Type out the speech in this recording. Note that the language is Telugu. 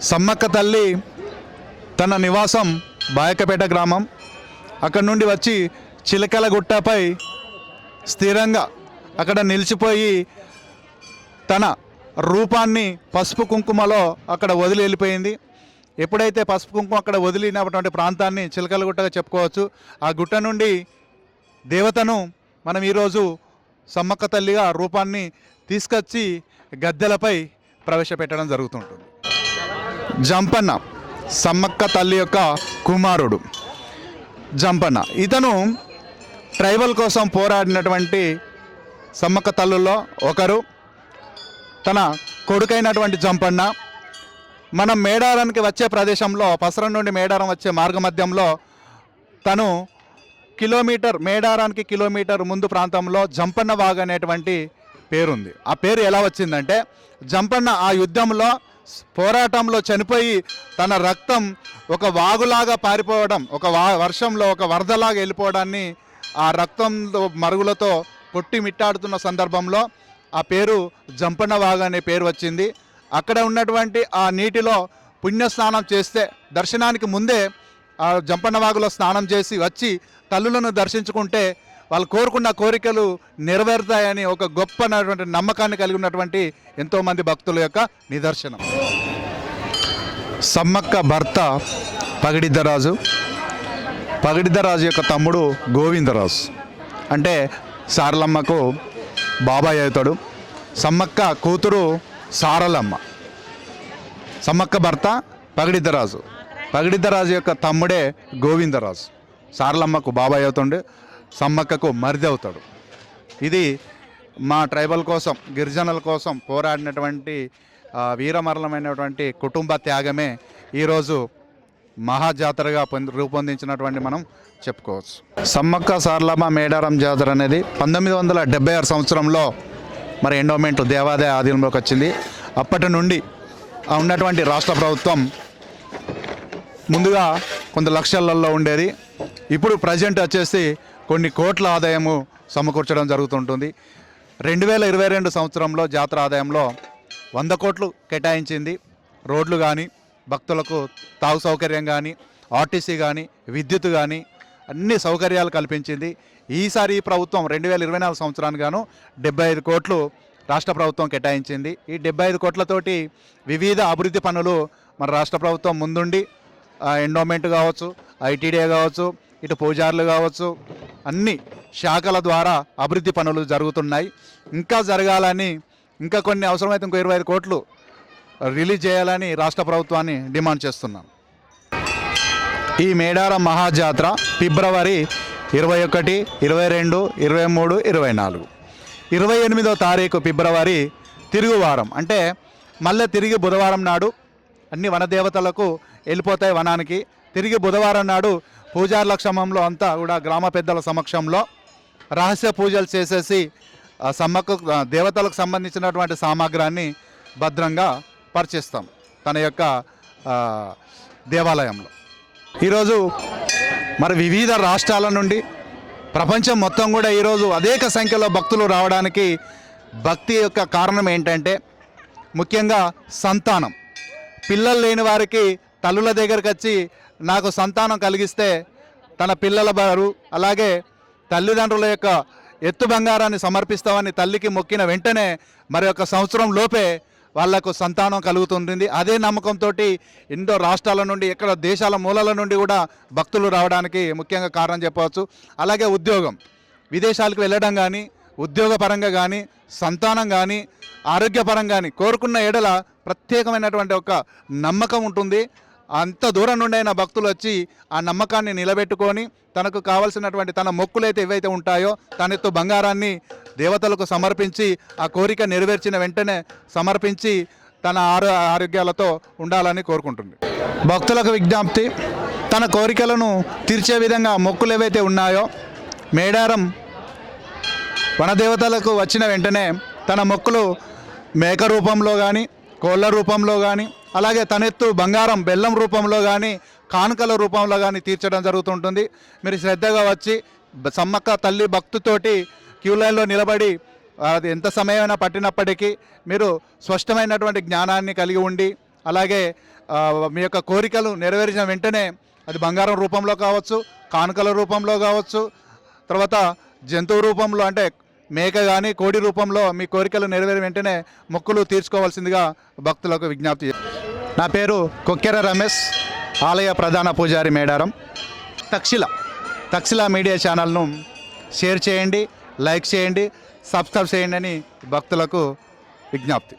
సమ్మక్క తల్లి తన నివాసం బాయకపేట గ్రామం. అక్కడి నుండి వచ్చి చిలకల గుట్టపై స్థిరంగా అక్కడ నిలిచిపోయి తన రూపాన్ని పసుపు కుంకుమలో అక్కడ వదిలి వెళ్ళిపోయింది. ఎప్పుడైతే పసుపు కుంకుమ అక్కడ వదిలినటువంటి ప్రాంతాన్ని చిలకల గుట్టగా చెప్పుకోవచ్చు ఆ గుట్ట నుండి దేవతను మనం ఈరోజు సమ్మక్క తల్లిగా రూపాన్ని తీసుకొచ్చి గద్దెలపై ప్రవేశపెట్టడం జరుగుతుంటుంది. జంపన్న సమ్మక్క తల్లి యొక్క కుమారుడు. జంపన్న. ఇతను ట్రైబల్ కోసం పోరాడినటువంటి సమ్మక్క తల్లుల్లో ఒకరు. తన కొడుకైనటువంటి జంపన్న. మనం మేడారానికి వచ్చే ప్రదేశంలో పసరం నుండి మేడారం వచ్చే మార్గ మధ్యంలో తను కిలోమీటర్ మేడారానికి కిలోమీటర్ ముందు ప్రాంతంలో జంపన్న వాగ్ అనేటువంటి పేరుంది. ఆ పేరు ఎలా వచ్చిందంటే జంపన్న ఆ యుద్ధంలో పోరాటంలో చనిపోయి తన రక్తం ఒక వాగులాగా పారిపోవడం ఒక వా వర్షంలో ఒక వరదలాగా వెళ్ళిపోవడాన్ని ఆ రక్తం మరుగులతో పొట్టి మిట్టాడుతున్న సందర్భంలో ఆ పేరు జంపన్న వాగు అనే పేరు వచ్చింది. అక్కడ ఉన్నటువంటి ఆ నీటిలో పుణ్యస్నానం చేస్తే దర్శనానికి ముందే ఆ జంపన్న వాగులో స్నానం చేసి వచ్చి తల్లులను దర్శించుకుంటే వాళ్ళు కోరుకున్న కోరికలు నెరవేరుతాయని ఒక గొప్ప నమ్మకాన్ని కలిగి ఉన్నటువంటి ఎంతోమంది భక్తుల యొక్క నిదర్శనం. సమ్మక్క భర్త పగిడిద్దరాజు పగిడిద్దరాజు యొక్క తమ్ముడు గోవిందరాజు. అంటే సారలమ్మకు బాబాయ్ అవుతాడు. సమ్మక్క కూతురు సారలమ్మ. సమ్మక్క భర్త పగిడిద్దరాజు పగిడిద్దరాజు యొక్క తమ్ముడే గోవిందరాజు. సారలమ్మకు బాబాయ్ అవుతుండే సమ్మక్కకు మరిది అవుతాడు. ఇది మా ట్రైబల్ కోసం గిరిజనుల కోసం పోరాడినటువంటి వీరమరణమైనటువంటి కుటుంబ త్యాగమే ఈరోజు మహాజాతరగా పొంది రూపొందించినటువంటి మనం చెప్పుకోవచ్చు. సమ్మక్క సార్లమ్మ మేడారం జాతర అనేది పంతొమ్మిది వందల డెబ్బై ఆరు సంవత్సరంలో మరి ఎండోమెంట్ దేవాదాయ ఆధీనంలోకి వచ్చింది. అప్పటి నుండి ఉన్నటువంటి రాష్ట్ర ప్రభుత్వం ముందుగా కొంత లక్షలలో ఉండేది. ఇప్పుడు ప్రజెంట్ వచ్చేసి కొన్ని కోట్ల ఆదాయము సమకూర్చడం జరుగుతుంటుంది. రెండు వేల ఇరవై రెండు సంవత్సరంలో జాతర ఆదాయంలో వంద కోట్లు కేటాయించింది. రోడ్లు కానీ భక్తులకు తాగు సౌకర్యం కానీ ఆర్టీసీ కానీ విద్యుత్ కానీ అన్ని సౌకర్యాలు కల్పించింది. ఈసారి ఈ ప్రభుత్వం రెండు వేల ఇరవై నాలుగు సంవత్సరానికి గాను డెబ్బై ఐదు కోట్లు రాష్ట్ర ప్రభుత్వం కేటాయించింది. ఈ డెబ్బై ఐదు కోట్లతోటి వివిధ అభివృద్ధి పనులు మన రాష్ట్ర ప్రభుత్వం ముందుండి ఎండోమెంట్ కావచ్చు ఐటీడీఏ కావచ్చు ఇటు పూజార్లు కావచ్చు అన్ని శాఖల ద్వారా అభివృద్ధి పనులు జరుగుతున్నాయి. ఇంకా జరగాలని ఇంకా కొన్ని అవసరమైతే ఇంకో ఇరవై ఐదు కోట్లు రిలీజ్ చేయాలని రాష్ట్ర ప్రభుత్వాన్ని డిమాండ్ చేస్తున్నాను ఈ మేడారం మహాజాతర ఫిబ్రవరి ఇరవై ఒకటి ఇరవై రెండు ఇరవై మూడు ఇరవై నాలుగు. ఇరవై ఎనిమిదో తారీఖు ఫిబ్రవరి తిరుగువారం. అంటే మళ్ళీ తిరిగి బుధవారం నాడు అన్ని వనదేవతలకు వెళ్ళిపోతాయి వనానికి. తిరిగి బుధవారం నాడు పూజార్ల క్షమంలో అంతా కూడా గ్రామ పెద్దల సమక్షంలో రహస్య పూజలు చేసేసి సమ్మకు దేవతలకు సంబంధించినటువంటి సామాగ్రాన్ని భద్రంగా పరిచేస్తాం తన యొక్క దేవాలయంలో. ఈరోజు మరి వివిధ రాష్ట్రాల నుండి ప్రపంచం మొత్తం కూడా ఈరోజు అనేక సంఖ్యలో భక్తులు రావడానికి భక్తి యొక్క కారణం ఏంటంటే ముఖ్యంగా సంతానం. పిల్లలు లేని వారికి తల్లుల దగ్గరికి వచ్చి నాకు సంతానం కలిగిస్తే తన పిల్లల వారు అలాగే తల్లిదండ్రుల యొక్క ఎత్తు బంగారాన్ని సమర్పిస్తామని తల్లికి మొక్కిన వెంటనే మరి ఒక సంవత్సరం లోపే వాళ్ళకు సంతానం కలుగుతుంటుంది. అదే నమ్మకంతో ఎన్నో రాష్ట్రాల నుండి ఎక్కడ దేశాల మూలాల నుండి కూడా భక్తులు రావడానికి ముఖ్యంగా కారణం చెప్పవచ్చు. అలాగే ఉద్యోగం. విదేశాలకు వెళ్ళడం కానీ ఉద్యోగపరంగా కానీ సంతానం కానీ ఆరోగ్యపరంగా కానీ కోరుకున్న ఎడల ప్రత్యేకమైనటువంటి ఒక నమ్మకం ఉంటుంది. అంత దూరం నుండి అయిన భక్తులు వచ్చి ఆ నమ్మకాన్ని నిలబెట్టుకొని తనకు కావలసినటువంటి తన మొక్కులైతే ఏవైతే ఉంటాయో తన ఎత్తు బంగారాన్ని దేవతలకు సమర్పించి ఆ కోరిక నెరవేర్చిన వెంటనే సమర్పించి తన ఆరో ఆరోగ్యాలతో ఉండాలని కోరుకుంటుంది. భక్తులకు విజ్ఞప్తి తన కోరికలను తీర్చే విధంగా మొక్కులు ఏవైతే ఉన్నాయో మేడారం వనదేవతలకు వచ్చిన వెంటనే తన మొక్కులు మేక రూపంలో కానీ కోళ్ళ రూపంలో కానీ అలాగే తనెత్తు బంగారం బెల్లం రూపంలో కానీ కానుకల రూపంలో కానీ తీర్చడం జరుగుతుంటుంది. మీరు శ్రద్ధగా వచ్చి సమ్మక్క తల్లి భక్తుతోటి క్యూ లైన్లో నిలబడి అది ఎంత సమయమైనా పట్టినప్పటికీ మీరు స్పష్టమైనటువంటి జ్ఞానాన్ని కలిగి ఉండి అలాగే మీ యొక్క కోరికలు నెరవేర్చిన వెంటనే అది బంగారం రూపంలో కావచ్చు కానుకల రూపంలో కావచ్చు తర్వాత జంతువు రూపంలో అంటే మేక కానీ కోడి రూపంలో మీ కోరికలు నెరవేరిన వెంటనే మొక్కులు తీర్చుకోవాల్సిందిగా భక్తులకు విజ్ఞప్తి చేస్తారు నా పేరు కొక్కెర రమేష్ ఆలయ ప్రధాన పూజారి మేడారం. తక్షిల తక్షిల మీడియా ఛానల్ను షేర్ చేయండి లైక్ చేయండి సబ్స్క్రైబ్ చేయండి అని భక్తులకు విజ్ఞప్తి.